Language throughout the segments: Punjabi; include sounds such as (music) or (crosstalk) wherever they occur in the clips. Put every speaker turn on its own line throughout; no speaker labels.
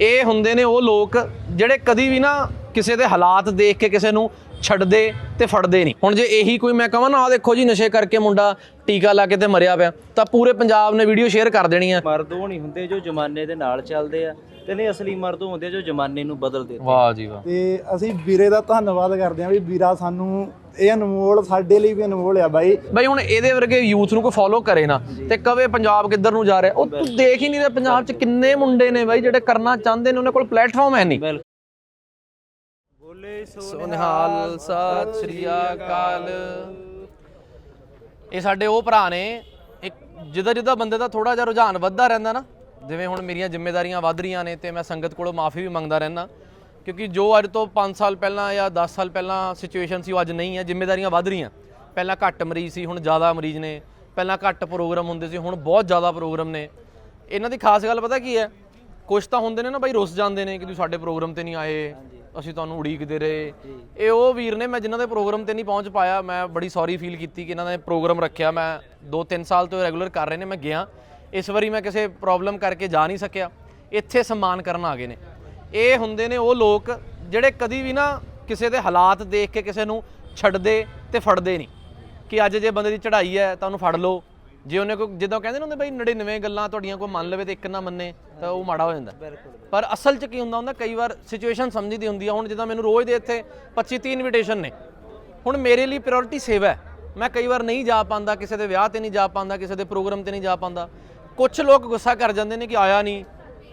ਇਹ ਹੁੰਦੇ ਨੇ ਉਹ ਲੋਕ ਜਿਹੜੇ ਕਦੀ ਵੀ ਨਾ ਕਿਸੇ ਦੇ ਹਾਲਾਤ ਦੇਖ ਕੇ ਕਿਸੇ ਨੂੰ ਛੱਡਦੇ ਤੇ ਫੜਦੇ ਨਹੀਂ। ਹੁਣ ਜੇ ਇਹੀ ਕੋਈ ਮੈਂ ਕਹਾਂ ਨਾ ਆ ਦੇਖੋ ਜੀ ਨਸ਼ੇ ਕਰਕੇ ਮੁੰਡਾ ਟੀਕਾ ਲਾ ਕੇ ਤੇ ਮਰਿਆ ਪਿਆ, ਤਾਂ ਪੂਰੇ ਪੰਜਾਬ ਨੇ ਵੀਡੀਓ ਸ਼ੇਅਰ ਕਰ ਦੇਣੀ ਆ।
ਮਰਦ ਉਹ ਨਹੀਂ ਹੁੰਦੇ ਜੋ ਜ਼ਮਾਨੇ ਦੇ ਨਾਲ ਚੱਲਦੇ ਆ। ਨਹੀਂ ਅਸਲੀ ਮਰਦ ਹੁੰਦੇ ਆ ਜੋ ਜ਼ਮਾਨੇ ਨੂੰ ਬਦਲਦੇ ਆ।
ਵਾਹ ਜੀ ਵਾਹ।
ਤੇ ਅਸੀਂ ਵੀਰੇ ਦਾ ਧੰਨਵਾਦ ਕਰਦੇ ਹਾਂ ਵੀ ਵੀਰਾ ਸਾਨੂੰ ਇਹ ਅਨਮੋਲ ਸਾਡੇ ਲਈ ਵੀ ਅਨਮੋਲ ਆ ਬਾਈ।
ਬਈ ਹੁਣ ਇਹਦੇ ਵਰਗੇ ਯੂਥ ਨੂੰ ਕੋਈ ਫੋਲੋ ਕਰੇ ਨਾ ਤੇ ਕਵੇ ਪੰਜਾਬ ਕਿੱਧਰ ਨੂੰ ਜਾ ਰਿਹਾ। ਉਹ ਤੂੰ ਦੇਖ ਹੀ ਨਹੀਂ ਰਿਹਾ ਪੰਜਾਬ 'ਚ ਕਿੰਨੇ ਮੁੰਡੇ ਨੇ ਬਾਈ ਜਿਹੜੇ ਕਰਨਾ ਚਾਹੁੰਦੇ ਨੇ ਉਹਨਾਂ ਕੋਲ ਪਲੇਟਫਾਰਮ ਹੈ ਨਹੀਂ।
ਬਿਲਕੁਲ। ਬੋਲੇ
ਸੋ ਨਿਹਾਲ ਸਤਿ ਸ੍ਰੀ ਅਕਾਲ। ਇਹ ਸਾਡੇ ਉਹ ਭਰਾ ਨੇ ਇੱਕ ਜਿੱਦਾਂ ਜਿੱਦਾਂ ਬੰਦੇ ਦਾ ਥੋੜਾ ਜਿਹਾ ਰੁਝਾਨ ਵੱਧਦਾ ਰਹਿੰਦਾ ਨਾ ਜਿਵੇਂ ਹੁਣ ਮੇਰੀਆਂ ਜ਼ਿੰਮੇਵਾਰੀਆਂ ਵੱਧ ਰਹੀਆਂ ਨੇ ਤੇ ਮੈਂ ਸੰਗਤ ਕੋਲੋਂ ਮਾਫੀ ਵੀ ਮੰਗਦਾ ਰਹਿੰਦਾ। ਕਿਉਂਕਿ ਜੋ ਅੱਜ ਤੋਂ 5 ਸਾਲ ਪਹਿਲਾਂ ਜਾਂ 10 ਸਾਲ ਪਹਿਲਾਂ ਸਿਚੁਏਸ਼ਨ ਸੀ, ਉਹ ਅੱਜ ਨਹੀਂ ਹੈ। ਜ਼ਿੰਮੇਵਾਰੀਆਂ ਵੱਧ ਰਹੀਆਂ। ਪਹਿਲਾਂ ਘੱਟ ਮਰੀਜ਼ ਸੀ, ਹੁਣ ਜ਼ਿਆਦਾ ਮਰੀਜ਼ ਨੇ। ਪਹਿਲਾਂ ਘੱਟ ਪ੍ਰੋਗਰਾਮ ਹੁੰਦੇ ਸੀ, ਹੁਣ ਬਹੁਤ ਜ਼ਿਆਦਾ ਪ੍ਰੋਗਰਾਮ ਨੇ। ਇਹਨਾਂ ਦੀ ਖਾਸ ਗੱਲ ਪਤਾ ਕੀ ਹੈ? ਕੁਝ ਤਾਂ ਹੁੰਦੇ ਨੇ ਨਾ ਬਾਈ ਰੁੱਸ ਜਾਂਦੇ ਨੇ ਕਿ ਤੁਸੀਂ ਸਾਡੇ ਪ੍ਰੋਗਰਾਮ ਤੇ ਨਹੀਂ ਆਏ, ਅਸੀਂ ਤੁਹਾਨੂੰ ਉਡੀਕਦੇ ਰਹੇ। ਇਹ ਉਹ ਵੀਰ ਨੇ, ਮੈਂ ਜਿਨ੍ਹਾਂ ਦੇ ਪ੍ਰੋਗਰਾਮ ਤੇ ਨਹੀਂ ਪਹੁੰਚ ਪਾਇਆ, ਮੈਂ ਬੜੀ ਸੌਰੀ ਫੀਲ ਕੀਤੀ ਕਿ ਇਹਨਾਂ ਨੇ ਪ੍ਰੋਗਰਾਮ ਰੱਖਿਆ। ਮੈਂ 2-3 ਸਾਲ ਤੋਂ ਰੈਗੂਲਰ ਕਰ ਰਹੇ ਨੇ, ਮੈਂ ਗਿਆ। ਇਸ ਵਾਰੀ ਮੈਂ ਕਿਸੇ ਪ੍ਰੋਬਲਮ ਕਰਕੇ ਜਾ ਨਹੀਂ ਸਕਿਆ। ਇੱਥੇ ਸਨਮਾਨ ਕਰਨ ਆ ਗਏ ਨੇ। ਇਹ ਹੁੰਦੇ ਨੇ ਉਹ ਲੋਕ ਜਿਹੜੇ ਕਦੀ ਵੀ ਨਾ ਕਿਸੇ ਦੇ ਹਾਲਾਤ ਦੇਖ ਕੇ ਕਿਸੇ ਨੂੰ ਛੱਡਦੇ ਤੇ ਫੜਦੇ ਨਹੀਂ। ਕਿ ਅੱਜ ਜੇ ਬੰਦੇ ਦੀ ਚੜ੍ਹਾਈ ਹੈ ਤਾਂ ਉਹਨੂੰ ਫੜ ਲਓ। ਜੇ ਉਹਨੇ ਕੋਈ, ਜਿੱਦਾਂ ਕਹਿੰਦੇ ਨੇ ਹੁੰਦੇ ਬਈ 99 ਗੱਲਾਂ ਤੁਹਾਡੀਆਂ ਕੋਈ ਮੰਨ ਲਵੇ ਤੇ ਇੱਕ ਨਾ ਮੰਨੇ, ਤਾਂ ਉਹ ਮਾੜਾ ਹੋ ਜਾਂਦਾ। ਪਰ ਅਸਲ 'ਚ ਕੀ ਹੁੰਦਾ ਹੁੰਦਾ, ਕਈ ਵਾਰ ਸਿਚੁਏਸ਼ਨ ਸਮਝੀਦੀ ਹੁੰਦੀ ਆ। ਹੁਣ ਜਿੱਦਾਂ ਮੈਨੂੰ ਰੋਜ਼ ਦੇ ਇੱਥੇ 25 30 ਇਨਵੀਟੇਸ਼ਨ ਨੇ। ਹੁਣ ਮੇਰੇ ਲਈ ਪ੍ਰਾਇੋਰਟੀ ਸੇਵਾ ਹੈ। ਮੈਂ ਕਈ ਵਾਰ ਨਹੀਂ ਜਾ ਪਾਉਂਦਾ, ਕਿਸੇ ਦੇ ਵਿਆਹ ਤੇ ਨਹੀਂ ਜਾ ਪਾਉਂਦਾ, ਕਿਸੇ ਦੇ ਪ੍ਰੋਗਰਾਮ ਤੇ ਨਹੀਂ ਜਾ ਪਾਉਂਦਾ। ਕੁਝ ਲੋਕ ਗੁੱਸਾ ਕਰ ਜਾਂਦੇ ਨੇ ਕਿ ਆਇਆ ਨਹੀਂ,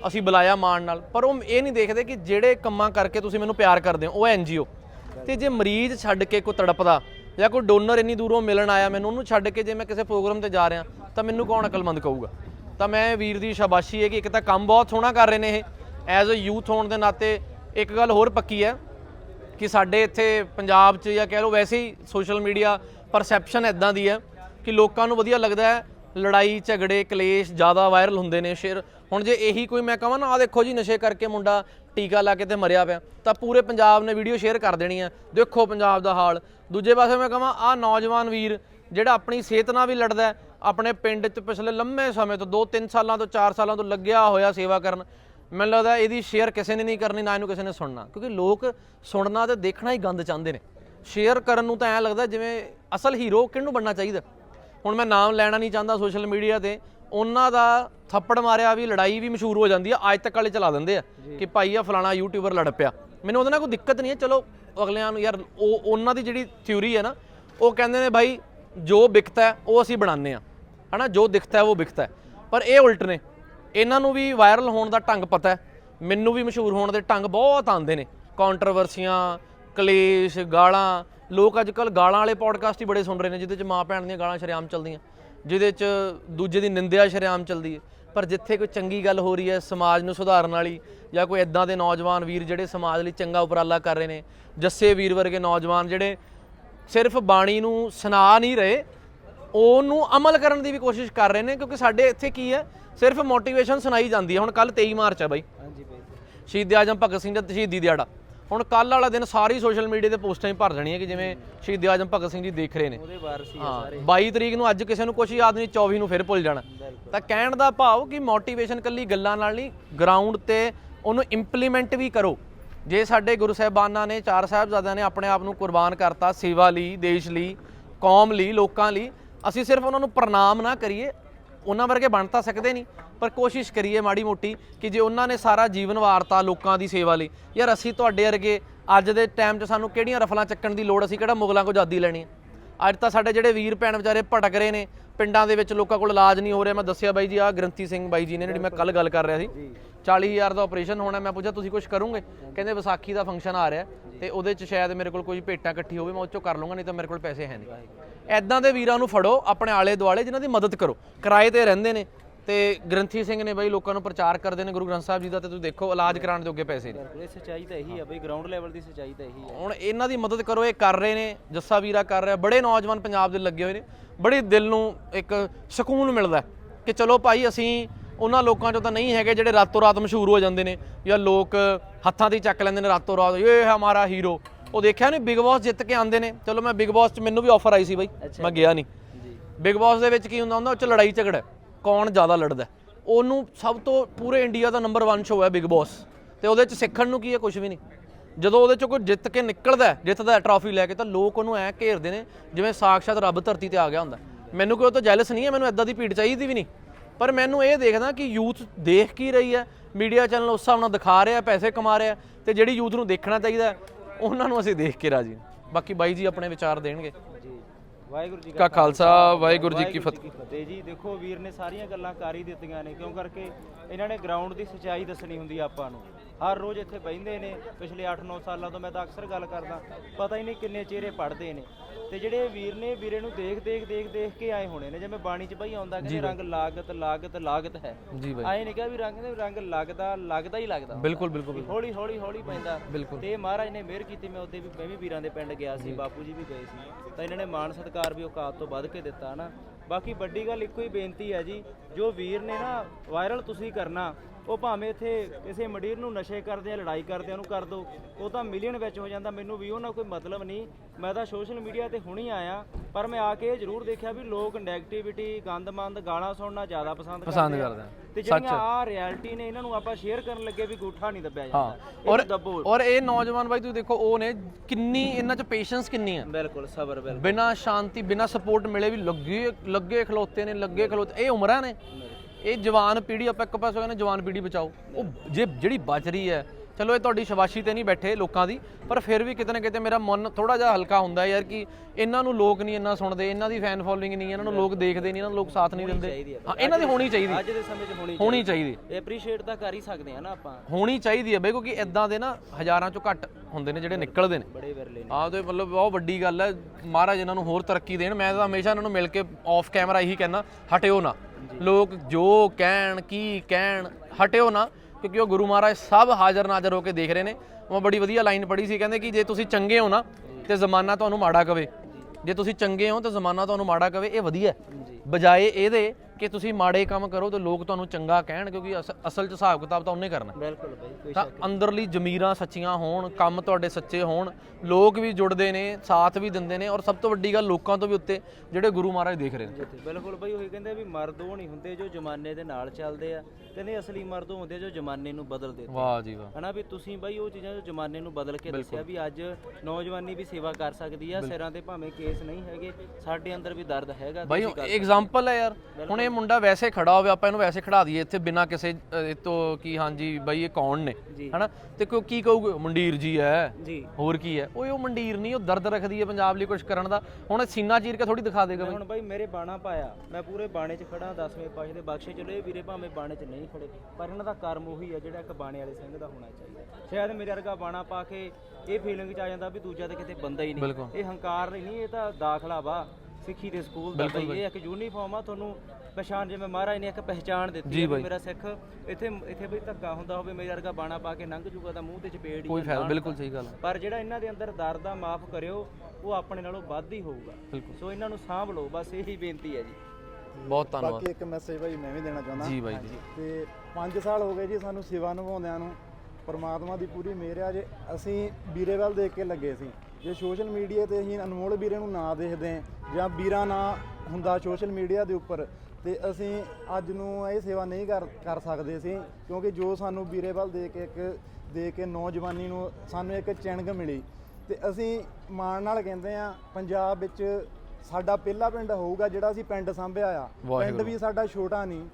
ਅਸੀਂ ਬੁਲਾਇਆ ਮਾਣ ਨਾਲ। ਪਰ ਉਹ ਇਹ ਨਹੀਂ ਦੇਖਦੇ ਕਿ ਜਿਹੜੇ ਕੰਮਾਂ ਕਰਕੇ ਤੁਸੀਂ ਮੈਨੂੰ ਪਿਆਰ ਕਰਦੇ ਹੋ, ਉਹ ਐਨਜੀਓ ਤੇ ਜੇ ਮਰੀਜ਼ ਛੱਡ ਕੇ ਕੋਈ ਤੜਪਦਾ ਜਾਂ ਕੋਈ ਡੋਨਰ ਇੰਨੀ ਦੂਰੋਂ ਮਿਲਣ ਆਇਆ ਮੈਨੂੰ, ਉਹਨੂੰ ਛੱਡ ਕੇ ਜੇ ਮੈਂ ਕਿਸੇ ਪ੍ਰੋਗਰਾਮ ਤੇ ਜਾ ਰਿਹਾ, ਤਾਂ ਮੈਨੂੰ ਕੌਣ ਅਕਲਮੰਦ ਕਹੂਗਾ? ਤਾਂ ਮੈਂ ਵੀਰ ਦੀ ਸ਼ਾਬਾਸ਼ੀ ਹੈ ਕਿ ਇੱਕ ਤਾਂ ਕੰਮ ਬਹੁਤ ਸੋਹਣਾ ਕਰ ਰਹੇ ਨੇ ਇਹ। ਐਜ਼ ਅ ਯੂਥ ਹੋਣ ਦੇ ਨਾਤੇ ਇੱਕ ਗੱਲ ਹੋਰ ਪੱਕੀ ਹੈ ਕਿ ਸਾਡੇ ਇੱਥੇ ਪੰਜਾਬ 'ਚ ਜਾਂ ਕਹਿ ਲਓ ਵੈਸੇ ਹੀ ਸੋਸ਼ਲ ਮੀਡੀਆ ਪਰਸੈਪਸ਼ਨ ਇਦਾਂ ਦੀ ਹੈ ਕਿ ਲੋਕਾਂ ਨੂੰ ਵਧੀਆ ਲੱਗਦਾ ਹੈ ਲੜਾਈ, ਝਗੜੇ, ਕਲੇਸ਼ ਜ਼ਿਆਦਾ ਵਾਇਰਲ ਹੁੰਦੇ ਨੇ ਸ਼ੇਅਰ ਹੁਣ ਜੇ ਇਹੀ ਕੋਈ ਮੈਂ ਕਹਾਂ ਨਾ ਆ ਦੇਖੋ ਜੀ ਨਸ਼ੇ ਕਰਕੇ ਮੁੰਡਾ ਟੀਕਾ ਲਾ ਕੇ ਤੇ ਮਰਿਆ ਪਿਆ, ਤਾਂ ਪੂਰੇ ਪੰਜਾਬ ਨੇ ਵੀਡੀਓ ਸ਼ੇਅਰ ਕਰ ਦੇਣੀ ਹੈ ਦੇਖੋ ਪੰਜਾਬ ਦਾ ਹਾਲ। ਦੂਜੇ ਪਾਸੇ ਮੈਂ ਕਹਾਂ ਆ ਨੌਜਵਾਨ ਵੀਰ ਜਿਹੜਾ ਆਪਣੀ ਸਿਹਤ ਨਾਲ ਵੀ ਲੜਦਾ ਆਪਣੇ ਪਿੰਡ 'ਚ ਪਿਛਲੇ ਲੰਮੇ ਸਮੇਂ ਤੋਂ 2-3 ਸਾਲਾਂ ਤੋਂ 4 ਸਾਲਾਂ ਤੋਂ ਲੱਗਿਆ ਹੋਇਆ ਸੇਵਾ ਕਰਨ, ਮੈਨੂੰ ਲੱਗਦਾ ਇਹਦੀ ਸ਼ੇਅਰ ਕਿਸੇ ਨੇ ਨਹੀਂ ਕਰਨੀ, ਨਾ ਇਹਨੂੰ ਕਿਸੇ ਨੇ ਸੁਣਨਾ। ਕਿਉਂਕਿ ਲੋਕ ਸੁਣਨਾ ਤੇ ਦੇਖਣਾ ਹੀ ਗੰਦ ਚਾਹੁੰਦੇ ਨੇ। ਸ਼ੇਅਰ ਕਰਨ ਨੂੰ ਤਾਂ ਐਂ ਲੱਗਦਾ ਜਿਵੇਂ ਅਸਲ ਹੀਰੋ ਕਿਹਨੂੰ ਬਣਨਾ ਚਾਹੀਦਾ? ਹੁਣ ਮੈਂ ਨਾਮ ਲੈਣਾ ਨਹੀਂ ਚਾਹੁੰਦਾ ਸੋਸ਼ਲ ਮੀਡੀਆ ਤੇ ਉਹਨਾਂ ਦਾ ਥੱਪੜ ਮਾਰਿਆ ਵੀ ਲੜਾਈ ਵੀ ਮਸ਼ਹੂਰ ਹੋ ਜਾਂਦੀ ਆ ਅੱਜ ਤੱਕ ਵਾਲੇ ਚਲਾ ਦਿੰਦੇ ਆ ਕਿ ਭਾਈ ਆ ਫਲਾਣਾ ਯੂਟਿਊਬਰ ਲੜ ਪਿਆ। ਮੈਨੂੰ ਉਹਦੇ ਨਾਲ ਕੋਈ ਦਿੱਕਤ ਨਹੀਂ ਹੈ ਚਲੋ ਅਗਲਿਆਂ ਨੂੰ ਯਾਰ ਉਹ ਉਹਨਾਂ ਦੀ ਜਿਹੜੀ ਥਿਊਰੀ ਹੈ ਨਾ ਉਹ ਕਹਿੰਦੇ ਨੇ ਭਾਈ ਜੋ ਵਿਕਤਾ ਹੈ ਉਹ ਅਸੀਂ ਬਣਾਉਂਦੇ ਆ ਹਨਾ ਜੋ ਦਿਖਤਾ ਹੈ ਉਹ ਵਿਕਤਾ ਹੈ। ਪਰ ਇਹ ਉਲਟ ਨੇ। ਇਹਨਾਂ ਨੂੰ ਵੀ ਵਾਇਰਲ ਹੋਣ ਦਾ ਢੰਗ ਪਤਾ ਹੈ। ਮੈਨੂੰ ਵੀ ਮਸ਼ਹੂਰ ਹੋਣ ਦੇ ਢੰਗ ਬਹੁਤ ਆਉਂਦੇ ਨੇ। ਕੰਟਰੋਵਰਸੀਆਂ ਕਲੇਸ਼ ਗਾਲਾਂ ਲੋਕ ਅੱਜ ਕੱਲ ਗਾਲਾਂ ਵਾਲੇ ਪੋਡਕਾਸਟ ਹੀ ਬੜੇ ਸੁਣ ਰਹੇ ਨੇ ਜਿਹਦੇ ਚ ਮਾਂ ਭੈਣ ਦੀਆਂ ਗਾਲਾਂ ਸ਼ਰੇਆਮ ਚੱਲਦੀਆਂ ਜਿਹਦੇ ਚ ਦੂਜੇ ਦੀ ਨਿੰਦਿਆ ਸ਼ਰੇਆਮ ਚੱਲਦੀ ਹੈ। ਪਰ ਜਿੱਥੇ ਕੋਈ ਚੰਗੀ ਗੱਲ ਹੋ ਰਹੀ ਹੈ ਸਮਾਜ ਨੂੰ ਸੁਧਾਰਨ ਵਾਲੀ ਜਾਂ ਕੋਈ ਇਦਾਂ ਦੇ ਨੌਜਵਾਨ ਵੀਰ ਜਿਹੜੇ ਸਮਾਜ ਲਈ ਚੰਗਾ ਉਪਰਾਲਾ ਕਰ ਰਹੇ ਨੇ ਜੱਸੇ ਵੀਰ ਵਰਗੇ ਨੌਜਵਾਨ ਜਿਹੜੇ ਸਿਰਫ ਬਾਣੀ ਨੂੰ ਸੁਣਾ ਨਹੀਂ ਰਹੇ ਉਹਨੂੰ ਅਮਲ ਕਰਨ ਦੀ ਵੀ ਕੋਸ਼ਿਸ਼ ਕਰ ਰਹੇ ਨੇ ਕਿਉਂਕਿ ਸਾਡੇ ਇੱਥੇ ਕੀ ਹੈ ਸਿਰਫ ਮੋਟੀਵੇਸ਼ਨ ਸੁਣਾਈ ਜਾਂਦੀ ਹੈ। ਹੁਣ ਕੱਲ 23 ਮਾਰਚ ਹੈ ਬਾਈ।
ਹਾਂਜੀ ਬਾਈ।
ਸ਼ਹੀਦ ਆਜਮ ਭਗਤ ਸਿੰਘ ਦਾ ਸ਼ਹੀਦੀ ਦਿਹਾੜਾ। ਹੁਣ ਕੱਲ ਵਾਲਾ ਦਿਨ ਸਾਰੀ ਸੋਸ਼ਲ ਮੀਡੀਆ ਤੇ ਪੋਸਟਾਂ ਹੀ ਭਰ ਜਾਣੀਆਂ ਕਿ ਜਿਵੇਂ ਸ਼ਹੀਦ ਆਜਮ ਭਗਤ ਸਿੰਘ ਜੀ ਦੇਖ ਰਹੇ ਨੇ।
ਉਹਦੇ ਵਾਰਸ ਹੀ ਸਾਰੇ।
22 ਤਰੀਕ ਨੂੰ ਅੱਜ ਕਿਸੇ ਨੂੰ ਕੁਝ ਯਾਦ ਨਹੀਂ 24 ਨੂੰ ਫਿਰ ਭੁੱਲ ਜਾਣਾ। ਤਾਂ ਕਹਿਣ ਦਾ ਭਾਵ ਕਿ ਮੋਟੀਵੇਸ਼ਨ ਕੱਲੀ ਗੱਲਾਂ ਨਾਲ ਨਹੀਂ ਗਰਾਊਂਡ ਤੇ ਉਹਨੂੰ ਇੰਪਲੀਮੈਂਟ ਵੀ ਕਰੋ। ਜੇ ਸਾਡੇ ਗੁਰੂ ਸਾਹਿਬਾਨਾਂ ਨੇ ਚਾਰ ਸਾਹਿਬਜ਼ਾਦਿਆਂ ਨੇ ਆਪਣੇ ਆਪ ਨੂੰ ਕੁਰਬਾਨ ਕਰਤਾ ਸੇਵਾ ਲਈ ਦੇਸ਼ ਲਈ ਕੌਮ ਲਈ ਲੋਕਾਂ ਲਈ ਅਸੀਂ ਸਿਰਫ ਉਹਨਾਂ ਨੂੰ ਪ੍ਰਣਾਮ ਨਾ ਕਰੀਏ ਉਹਨਾਂ ਵਰਗੇ ਬਣ ਤਾਂ ਸਕਦੇ ਨਹੀਂ। ਪਰ ਕੋਸ਼ਿਸ਼ ਕਰੀਏ ਮਾੜੀ ਮੋਟੀ ਕਿ ਜੇ ਉਹਨਾਂ ਨੇ ਸਾਰਾ ਜੀਵਨ ਵਾਰਤਾ ਲੋਕਾਂ ਦੀ ਸੇਵਾ ਲਈ। ਯਾਰ ਅਸੀਂ ਤੁਹਾਡੇ ਵਰਗੇ ਅੱਜ ਦੇ ਟਾਈਮ 'ਚ ਸਾਨੂੰ ਕਿਹੜੀਆਂ ਰਫਲਾਂ ਚੱਕਣ ਦੀ ਲੋੜ ਅਸੀਂ ਕਿਹੜਾ ਮੁਗਲਾਂ ਕੋਲ ਆਜ਼ਾਦੀ ਲੈਣੀ ਹੈ ਅੱਜ ਤਾਂ ਸਾਡੇ ਜਿਹੜੇ ਵੀਰ ਭੈਣ ਵਿਚਾਰੇ ਭਟਕ ਰਹੇ ਨੇ, ਪਿੰਡਾਂ ਦੇ ਵਿੱਚ ਲੋਕਾਂ ਕੋਲ ਇਲਾਜ ਨਹੀਂ ਹੋ ਰਿਹਾ। ਮੈਂ ਦੱਸਿਆ ਬਾਈ ਜੀ ਆ ਗ੍ਰੰਥੀ ਸਿੰਘ ਬਾਈ ਜੀ ਨੇ, ਜਿਹੜੀ ਮੈਂ ਕੱਲ ਗੱਲ ਕਰ ਰਿਹਾ ਸੀ। 40000 ਦਾ ਆਪਰੇਸ਼ਨ ਹੋਣਾ, ਮੈਂ ਪੁੱਛਿਆ, ਤੁਸੀਂ ਕੁਝ ਕਰੋਗੇ? ਕਹਿੰਦੇ, ਵਿਸਾਖੀ ਦਾ ਫੰਕਸ਼ਨ ਆ ਰਿਹਾ ਤੇ ਉਹਦੇ 'ਚ ਸ਼ਾਇਦ ਮੇਰੇ ਕੋਲ ਕੋਈ ਭੇਟਾ ਇਕੱਠੀ ਹੋਵੇ, ਮੈਂ ਉਹ 'ਚੋਂ ਕਰ ਲਵਾਂਗਾ ਨਹੀਂ ਤਾਂ ਮੇਰੇ ਕੋਲ ਪੈਸੇ ਹੈ ਨਹੀਂ। ਐਦਾਂ ਦੇ ਵੀਰਾਂ ਨੂੰ ਫੜੋ, ਆਪਣੇ ਆਲੇ ਦੁਆਲੇ ਜਿਨ੍ਹਾਂ ਦੀ ਮਦਦ ਕਰੋ। ਕਿਰਾਏ ਤੇ ਰਹਿੰਦੇ ਨੇ ਤੇ ਗ੍ਰੰਥੀ ਸਿੰਘ ਨੇ ਬਾਈ ਲੋਕਾਂ ਨੂੰ ਪ੍ਰਚਾਰ ਕਰਦੇ ਨੇ ਗੁਰੂ ਗ੍ਰੰਥ ਸਾਹਿਬ ਜੀ ਦਾ ਤੇ ਤੁਸੀਂ ਦੇਖੋ ਇਲਾਜ ਕਰਾਉਣ ਜੋਗੇ ਪੈਸੇ ਨਹੀਂ
ਬਿਲਕੁਲ ਇਹ ਸੱਚਾਈ ਤਾਂ ਇਹੀ ਆ ਬਈ ਗਰਾਊਂਡ ਲੈਵਲ ਦੀ ਸੱਚਾਈ ਤਾਂ ਇਹੀ ਆ।
ਹੁਣ ਇਹਨਾਂ ਦੀ ਮਦਦ ਕਰੋ ਇਹ ਕਰ ਰਹੇ ਨੇ ਜੱਸਾ ਵੀਰਾ ਕਰ ਰਿਹਾ ਬੜੇ ਨੌਜਵਾਨ ਪੰਜਾਬ ਦੇ ਲੱਗੇ ਹੋਏ ਨੇ ਬੜੀ ਦਿਲ ਨੂੰ ਇੱਕ ਸਕੂਨ ਮਿਲਦਾ ਕਿ ਚਲੋ ਭਾਈ ਅਸੀਂ ਉਹਨਾਂ ਲੋਕਾਂ ਚੋਂ ਤਾਂ ਨਹੀਂ ਹੈਗੇ ਜਿਹੜੇ ਰਾਤੋਂ ਰਾਤ ਮਸ਼ਹੂਰ ਹੋ ਜਾਂਦੇ ਨੇ ਜਾਂ ਲੋਕ ਹੱਥਾਂ ਦੀ ਚੱਕ ਲੈਂਦੇ ਨੇ ਰਾਤੋਂ ਰਾਤ ਇਹ ਹੈ ਹਮਾਰਾ ਹੀਰੋ ਉਹ ਦੇਖਿਆ ਨਹੀਂ ਬਿਗ ਬਾਸ ਜਿੱਤ ਕੇ ਆਉਂਦੇ ਨੇ ਚਲੋ ਮੈਂ ਬਿਗ ਬਾਸ 'ਚ ਮੈਨੂੰ ਵੀ ਆਫਰ ਆਈ ਸੀ ਬਾਈ ਮੈਂ ਗਿਆ ਨਹੀਂ।
ਜੀ।
ਬਿਗ ਬਾਸ ਦੇ ਵਿੱਚ ਕੀ ਹੁੰਦਾ ਹੁੰਦਾ ਉਹ 'ਚ ਲੜਾਈ ਝਗੜਾ। ਕੌਣ ਜ਼ਿਆਦਾ ਲੜਦਾ ਉਹਨੂੰ ਸਭ ਤੋਂ ਪੂਰੇ ਇੰਡੀਆ ਦਾ ਨੰਬਰ 1 ਸ਼ੋਅ ਹੈ ਬਿਗ ਬਾਸ ਤੇ ਉਹਦੇ ਚ ਸਿੱਖਣ ਨੂੰ ਕੀ ਹੈ? ਕੁਝ ਵੀ ਨਹੀਂ। ਜਦੋਂ ਉਹਦੇ ਚੋਂ ਕੋਈ ਜਿੱਤ ਕੇ ਨਿਕਲਦਾ ਜਿੱਤਦਾ ਟਰਾਫੀ ਲੈ ਕੇ, ਤਾਂ ਲੋਕ ਉਹਨੂੰ ਐ ਘੇਰਦੇ ਨੇ ਜਿਵੇਂ ਸਾਕਸ਼ਾਤ ਰੱਬ ਧਰਤੀ ਤੇ ਆ ਗਿਆ ਹੁੰਦਾ। ਮੈਨੂੰ ਕੋਈ ਉਹ ਤੋਂ ਜੈਲਸ ਨਹੀਂ ਹੈ, ਮੈਨੂੰ ਐਦਾਂ ਦੀ ਭੀੜ ਚਾਹੀਦੀ ਵੀ ਨਹੀਂ। ਪਰ ਮੈਨੂੰ ਇਹ ਦੇਖਦਾ ਕਿ ਯੂਥ ਦੇਖ ਕੀ ਰਹੀ ਹੈ। ਮੀਡੀਆ ਚੈਨਲ ਉਸ ਹਿਸਾਬ ਨਾਲ ਦਿਖਾ ਰਿਹਾ, ਪੈਸੇ ਕਮਾ ਰਿਹਾ, ਤੇ ਜਿਹੜੀ ਯੂਥ ਨੂੰ ਦੇਖਣਾ ਚਾਹੀਦਾ ਉਹਨਾਂ ਨੂੰ ਅਸੀਂ ਦੇਖ ਕੇ ਰਾਜੀ ਬਾਕੀ ਬਾਈ ਜੀ ਆਪਣੇ ਵਿਚਾਰ ਦੇਣਗੇ।
ਵਾਹਿਗੁਰੂ ਜੀ
ਕਾ ਖਾਲਸਾ ਵਾਹਿਗੁਰੂ ਜੀ ਕੀ ਫਤਿਹ।
ਜੀ। ਦੇਖੋ ਵੀਰ ਨੇ ਸਾਰੀਆਂ ਗੱਲਾਂ ਕਰ ਹੀ ਦਿੱਤੀਆਂ ਨੇ ਕਿਉਂ ਕਰਕੇ? ਇਹਨਾਂ ਨੇ ਗਰਾਊਂਡ ਦੀ ਸੱਚਾਈ ਦੱਸਣੀ ਹੁੰਦੀ ਆਪਾਂ ਨੂੰ। ਹਰ ਰੋਜ਼ ਇੱਥੇ ਬੈਠਦੇ ਨੇ ਪਿਛਲੇ 8-9 ਸਾਲਾਂ ਤੋਂ ਮੈਂ ਤਾਂ ਅਕਸਰ ਗੱਲ ਕਰਦਾ ਪਤਾ ਹੀ ਨਹੀਂ ਕਿੰਨੇ ਚਿਹਰੇ ਪੜਦੇ ਨੇ। ਤੇ ਜਿਹੜੇ ਵੀਰ ਨੇ ਵੀਰੇ ਨੂੰ ਦੇਖ ਦੇਖ ਦੇਖ ਦੇਖ ਕੇ ਆਏ ਹੋਣੇ ਨੇ ਜਿਵੇਂ ਬਾਣੀ ਚ ਬਈ ਆਉਂਦਾ ਕਿ ਰੰਗ ਲਾਗਤ ਲਾਗਤ ਲਾਗਤ ਹੈ। ਆਏ ਨਹੀਂ ਕਿਹਾ ਵੀ ਰੰਗ ਦੇ ਰੰਗ ਲੱਗਦਾ ਲੱਗਦਾ ਹੀ ਲੱਗਦਾ
ਬਿਲਕੁਲ ਬਿਲਕੁਲ।
ਹੌਲੀ ਹੌਲੀ ਹੌਲੀ ਪੈਂਦਾ।
ਬਿਲਕੁਲ।
ਤੇ ਮਹਾਰਾਜ ਨੇ ਮਿਹਰ ਕੀਤੀ ਮੈਂ ਉਹਦੇ ਵੀ ਮੈਂ ਵੀ ਵੀਰਾਂ ਦੇ ਪਿੰਡ ਗਿਆ ਸੀ ਬਾਪੂ ਜੀ ਵੀ ਗਏ ਸੀ। ਤਾਂ ਇਹਨਾਂ ਨੇ ਮਾਣ ਸਤਿਕਾਰ ਵੀ ਔਕਾਤ ਤੋਂ ਵੱਧ ਕੇ ਦਿੱਤਾ ਨਾ ਬਾਕੀ ਵੱਡੀ ਗੱਲ ਇੱਕੋ ਹੀ ਬੇਨਤੀ ਹੈ ਜੀ ਜੋ ਵੀਰ ਨੇ ਨਾ ਵਾਇਰਲ ਤੁਸੀਂ ਕਰਨਾ ਉਹ ਭਾਵੇਂ ਇੱਥੇ ਕਿਸੇ ਮੰਡੀਰ ਨੂੰ ਨਸ਼ੇ ਕਰਦੇ ਆ ਲੜਾਈ ਕਰਦੇ ਆ ਉਹਨੂੰ ਕਰ ਦੋ ਉਹ ਤਾਂ ਮਿਲੀਅਨ ਵਿੱਚ ਹੋ ਜਾਂਦਾ ਮੈਨੂੰ ਵੀ ਉਹਨਾਂ ਕੋਈ ਮਤਲਬ ਨਹੀਂ। ਮੈਂ ਤਾਂ ਸੋਸ਼ਲ ਮੀਡੀਆ ਤੇ ਹੁਣੀ ਆਇਆ ਪਰ ਮੈਂ ਆ ਕੇ ਇਹ ਜ਼ਰੂਰ ਦੇਖਿਆ ਵੀ ਲੋਕ ਨੈਗੇਟਿਵਿਟੀ ਗੰਦਮੰਦ ਗਾਲਾਂ ਸੁਣਨਾ ਜ਼ਿਆਦਾ ਪਸੰਦ
ਪਸੰਦ
ਕਰਦੇ ਆ।
ਕਰਦੇ ਆ।
ਤੇ ਜਿਹੜੀਆਂ ਆ ਰਿਐਲਿਟੀ ਨੇ ਇਹਨਾਂ ਨੂੰ ਆਪਾਂ ਸ਼ੇਅਰ ਕਰਨ ਲੱਗੇ ਵੀ ਗੂਠਾ ਨਹੀਂ ਦੱਬਿਆ ਜਾਂਦਾ।
ਔਰ ਔਰ ਇਹ ਨੌਜਵਾਨ ਬਾਈ ਤੁਸੀਂ ਦੇਖੋ ਉਹ ਨੇ ਕਿੰਨੀ ਇਹਨਾਂ 'ਚ ਪੇਸ਼ੈਂਸ ਕਿੰਨੀ ਹੈ
ਬਿਲਕੁਲ ਸਬਰ ਬਿਲਕੁਲ।
ਬਿਨਾ ਸ਼ਾਂਤੀ ਬਿਨਾ ਸਪੋਰਟ ਮਿਲੇ ਵੀ ਲੱਗੇ ਲੱਗੇ ਖਲੋਤੇ ਨੇ ਲੱਗੇ ਖਲੋਤੇ ਇਹ ਉਮਰਾਂ ਨੇ? ਇਹ ਜਵਾਨ ਪੀੜ੍ਹੀ ਆਪਾਂ ਇੱਕ ਪਾਸੇ ਕਹਿੰਦੇ ਜਵਾਨ ਪੀੜ੍ਹੀ ਬਚਾਓ। ਉਹ ਜੇ ਜਿਹੜੀ ਬਚ ਰਹੀ ਹੈ ਚਲੋ ਇਹ ਤੁਹਾਡੀ ਸ਼ਬਾਸ਼ੀ ਤੇ ਨਹੀਂ ਬੈਠੇ ਲੋਕਾਂ ਦੀ ਪਰ ਫਿਰ ਵੀ ਕਿਤੇ ਨਾ ਕਿਤੇ ਮੇਰਾ ਮਨ ਥੋੜਾ ਜਿਹਾ ਹਲਕਾ ਹੁੰਦਾ ਯਾਰ ਕਿ ਇਹਨਾਂ ਨੂੰ ਲੋਕ ਨਹੀਂ ਇੰਨਾ ਸੁਣਦੇ ਇਹਨਾਂ ਦੀ ਫੈਨ ਫੋਲੋਇੰਗ ਨਹੀਂ ਇਹਨਾਂ ਨੂੰ ਲੋਕ ਦੇਖਦੇ ਨਹੀਂ ਇਹਨਾਂ ਨੂੰ ਲੋਕ ਸਾਥ ਨਹੀਂ ਦਿੰਦੇ। ਹੈ। ਇਹਨਾਂ ਦੀ ਹੋਣੀ ਚਾਹੀਦੀ।
ਅੱਜ ਦੇ ਸਮੇਂ 'ਚ ਹੋਣੀ
ਹੋਣੀ ਚਾਹੀਦੀ।
ਚਾਹੀਦੀ। ਐਪਰੀਸ਼ੀਏਟ ਤਾਂ ਕਰ ਹੀ ਸਕਦੇ ਆ ਨਾ ਆਪਾਂ।
ਹੋਣੀ ਚਾਹੀਦੀ ਹੈ ਬਈ ਕਿਉਂਕਿ ਇਦਾਂ ਦੇ ਨਾ ਹਜ਼ਾਰਾਂ ਚੋਂ ਘੱਟ ਹੁੰਦੇ ਨੇ ਜਿਹੜੇ ਨਿਕਲਦੇ ਨੇ।
ਬੜੇ ਵਿਰਲੇ ਨੇ।
ਆਹ ਤੇ ਮਤਲਬ ਬਹੁਤ ਵੱਡੀ ਗੱਲ ਹੈ। ਮਹਾਰਾਜ ਇਹਨਾਂ ਨੂੰ ਹੋਰ ਤਰੱਕੀ ਦੇਣ। ਮੈਂ ਤਾਂ ਹਮੇਸ਼ਾ ਇਹਨਾਂ ਨੂੰ ਮਿਲ ਕੇ ਆਫ ਕੈਮਰਾ ਇਹੀ ਕਹਿਣਾ ਹਟਿਓ ਨਾ। ਲੋਕ ਜੋ ਕਹਿਣ ਕੀ ਕਹਿਣ ਹਟਿਓ ਨਾ ਕਿਉਂਕਿ ਉਹ ਗੁਰੂ ਮਹਾਰਾਜ ਸਭ ਹਾਜ਼ਰ ਨਾਜ਼ਰ ਹੋ ਕੇ ਦੇਖ ਰਹੇ ਨੇ। ਮੈਂ ਬੜੀ ਵਧੀਆ ਲਾਈਨ ਪੜ੍ਹੀ ਸੀ ਕਹਿੰਦੇ ਕਿ ਜੇ ਤੁਸੀਂ ਚੰਗੇ ਹੋ ਨਾ ਤੇ ਜ਼ਮਾਨਾ ਤੁਹਾਨੂੰ ਮਾੜਾ ਕਵੇ। ਜੇ ਤੁਸੀਂ ਚੰਗੇ ਹੋ ਤੇ ਜ਼ਮਾਨਾ ਤੁਹਾਨੂੰ ਮਾੜਾ ਕਵੇ ਇਹ ਵਧੀਆ ਹੈ। ਬਜਾਏ ਇਹਦੇ ਕਿ ਤੁਸੀਂ ਮਾੜੇ ਕੰਮ ਕਰੋ ਤੇ ਲੋਕ ਤੁਹਾਨੂੰ ਚੰਗਾ ਕਹਿਣ ਕਿਉਂਕਿ ਅਸ- ਅਸਲ ਚ ਹਿਸਾਬ ਕਿਤਾਬ ਤਾਂ ਉਹਨੇ ਕਰਨਾ।
ਬਿਲਕੁਲ ਬਈ ਕੋਈ
ਤਾਂ ਅੰਦਰਲੀ ਜ਼ਮੀਰਾਂ ਸੱਚੀਆਂ ਹੋਣ ਕੰਮ ਤੁਹਾਡੇ ਸੱਚੇ ਹੋਣ ਲੋਕ ਵੀ ਜੁੜਦੇ ਨੇ ਸਾਥ ਵੀ ਦਿੰਦੇ ਨੇ ਔਰ ਸਭ ਤੋਂ ਵੱਡੀ ਗੱਲ ਲੋਕਾਂ ਤੋਂ ਵੀ ਉੱਤੇ ਜਿਹੜੇ ਗੁਰੂ ਮਹਾਰਾਜ ਦੇਖ ਰਹੇ ਨੇ।
ਜਿੱਥੇ ਬਿਲਕੁਲ ਬਈ ਉਹੀ ਕਹਿੰਦੇ ਵੀ ਮਰਦ ਉਹ ਨਹੀਂ ਹੁੰਦੇ ਜੋ ਜ਼ਮਾਨੇ ਦੇ ਨਾਲ ਚੱਲਦੇ ਆ ਕਹਿੰਦੇ ਅਸਲੀ ਮਰਦ ਉਹ ਹੁੰਦੇ ਜੋ ਜ਼ਮਾਨੇ ਨੂੰ ਬਦਲਦੇ
ਵਾਹ ਜੀ ਵਾਹ।
ਹਨਾ ਵੀ ਤੁਸੀਂ ਬਈ ਉਹ ਚੀਜ਼ਾਂ ਜੋ ਜ਼ਮਾਨੇ ਨੂੰ ਬਦਲ ਕੇ ਦੱਸਿਆ ਵੀ ਅੱਜ ਨੌਜਵਾਨੀ ਵੀ ਸੇਵਾ ਕਰ ਸਕਦੀ ਆ ਸਿਰਾਂ ਤੇ ਭਾਵੇਂ ਕੇਸ ਨਹੀਂ ਹੈਗੇ ਸਾਡੇ ਅੰਦਰ ਵੀ ਦਰਦ ਹੈਗਾ
ਬਾਈ ਐਗਜ਼ਾਮਪਲ ਹੈ ਯਾਰ। ਹੁਣ ਇਹ ਮੁੰਡਾ ਵੈਸੇ ਖੜਾ ਹੋਵੇ ਆਪਾਂ ਇਹਨੂੰ ਵੈਸੇ ਖੜਾ ਦਈਏ ਇੱਥੇ ਬਿਨਾਂ ਕਿਸੇ ਅ, ਇਹ ਤੋਂ ਕੀ ਹਾਂਜੀ ਬਾਈ ਇਹ ਕੌਣ ਨੇ?
ਜੀ।
ਹਨਾ? ਤੇ ਕੋਈ ਕੀ ਕਹੂਗੇ? ਮੰਡੀਰ ਜੀ ਹੈ।
ਜੀ।
ਹੋਰ ਕੀ ਹੈ? ਓਏ ਉਹ ਮੰਡੀਰ ਨਹੀਂ ਉਹ ਦਰਦ ਰੱਖਦੀ ਹੈ ਪੰਜਾਬ ਲਈ ਕੁਝ ਕਰਨ ਦਾ। ਹੁਣ ਇਹ ਸੀਨਾ ਚੀਰ ਕੇ ਥੋੜੀ ਦਿਖਾ ਦੇਗਾ
ਮੈਂ ਹੁਣ ਬਾਈ ਮੇਰੇ ਬਾਣਾ ਪਾਇਆ। ਮੈਂ ਪੂਰੇ ਬਾਣੇ 'ਚ ਖੜਾ 10ਵੇਂ ਪਾਸ਼ੇ ਦੇ ਬਖਸ਼ੇ ਚਲੋ ਇਹ ਵੀਰੇ ਭਾਵੇਂ ਬਾਣੇ 'ਚ ਨਹੀਂ ਖੜੇ ਪਰ ਇਹਨਾਂ ਦਾ ਕਰਮ ਉਹੀ ਆ ਜਿਹੜਾ ਇੱਕ ਬਾਣੇ ਵਾਲੇ ਸਿੰਘ ਦਾ ਹੋਣਾ ਚਾਹੀਦਾ। ਸ਼ਾਇਦ ਮੇਰੇ ਵਰਗਾ ਬਾਣਾ ਪਾ ਕੇ ਇਹ ਫੀਲਿੰਗ 'ਚ ਆ ਜਾਂਦਾ ਵੀ ਦੂਜਾ ਤੇ ਕਿਤੇ ਬੰਦਾ ਹੀ ਨਹੀਂ।
ਬਿਲਕੁਲ।
ਇਹ ਹੰਕਾਰ ਨਹੀਂ ਇਹ ਤਾਂ ਦਾਖਲਾ ਵਾ। ਸਿੱਖੀ ਦੇ ਸਕੂਲ ਦਾ ਬਈ ਇਹ ਇੱਕ ਯੂਨੀਫਾਰਮ ਆ ਤੁਹਾਨੂੰ ਪਛਾਣ ਜਿਵੇਂ ਮਹਾਰਾਜ ਨੇ ਇੱਕ ਪਹਿਚਾਣ ਦਿੱਤੀ ਹੈ ਵੀ ਮੇਰਾ ਸਿੱਖ ਇੱਥੇ ਇੱਥੇ ਬਈ ਧੱਕਾ ਹੁੰਦਾ ਹੋਵੇ ਮੇਰੇ ਵਰਗਾ ਬਾਣਾ ਪਾ ਕੇ ਲੰਘ ਜੂਗਾ ਤਾਂ ਮੂੰਹ ਤੇ ਚਪੇੜ ਹੀ
ਕੋਈ
ਆ,
ਫਾਇਦਾ
ਨਾਲ
ਬਿਲਕੁਲ ਸਹੀ ਗੱਲ ਹੈ।
ਪਰ ਜਿਹੜਾ ਇਹਨਾਂ ਦੇ ਅੰਦਰ ਦਰਦ ਆ ਮਾਫ ਕਰਿਓ ਉਹ ਆਪਣੇ ਨਾਲੋਂ ਵੱਧ ਹੀ ਹੋਊਗਾ।
ਬਿਲਕੁਲ।
ਸੋ ਇਹਨਾਂ ਨੂੰ ਸਾਂਭ ਲਓ ਬਸ ਇਹੀ ਬੇਨਤੀ ਹੈ ਜੀ।
ਬਹੁਤ ਧੰਨਵਾਦ।
ਬਾਕੀ ਇੱਕ ਮੈਸੇਜ ਭਾਈ ਮੈਂ ਵੀ ਦੇਣਾ ਚਾਹੁੰਦਾ।
ਜੀ ਬਾਈ ਜੀ।
ਤੇ 5 ਸਾਲ ਹੋ ਗਏ ਜੀ ਸਾਨੂੰ ਸੇਵਾ ਨਿਭਾਉਂਦਿਆਂ ਨੂੰ ਪਰਮਾਤਮਾ ਦੀ ਪੂਰੀ ਮਿਹਰ ਆ ਜੇ ਅਸੀਂ ਵੀਰੇ ਵੱਲ ਦੇਖ ਕੇ ਲੱਗੇ ਸੀ। ਜੇ ਸੋਸ਼ਲ ਮੀਡੀਆ ਤੇ ਅਸੀਂ ਅਨਮੋਲ ਵੀਰੇ ਨੂੰ ਨਾ ਦੇਖਦੇ ਜਾਂ ਵੀਰਾ ਨਾ ਹੁੰਦਾ ਸੋਸ਼ਲ ਮੀਡੀਆ ਦੇ ਉੱਪਰ ਤੇ ਅਸੀਂ ਅੱਜ ਨੂੰ ਇਹ ਸੇਵਾ ਨਹੀਂ ਕਰ ਕਰ ਸਕਦੇ ਸੀ ਕਿਉਂਕਿ ਜੋ ਸਾਨੂੰ ਵੀਰੇ ਵੱਲ ਦੇਖ ਕੇ ਇੱਕ ਦੇ ਕੇ ਨੌਜਵਾਨੀ ਨੂੰ ਸਾਨੂੰ ਇੱਕ ਚਿੰਗ ਮਿਲੀ। ਤੇ ਅਸੀਂ ਮਾਣ ਨਾਲ ਕਹਿੰਦੇ ਆ ਪੰਜਾਬ ਵਿੱਚ ਸਾਡਾ ਪਹਿਲਾ ਪਿੰਡ ਹੋਊਗਾ ਜਿਹੜਾ ਅਸੀਂ ਪਿੰਡ ਸਾਂਭਿਆ ਆ। ਪਿੰਡ। ਵੀ ਸਾਡਾ ਛੋਟਾ ਨਹੀਂ।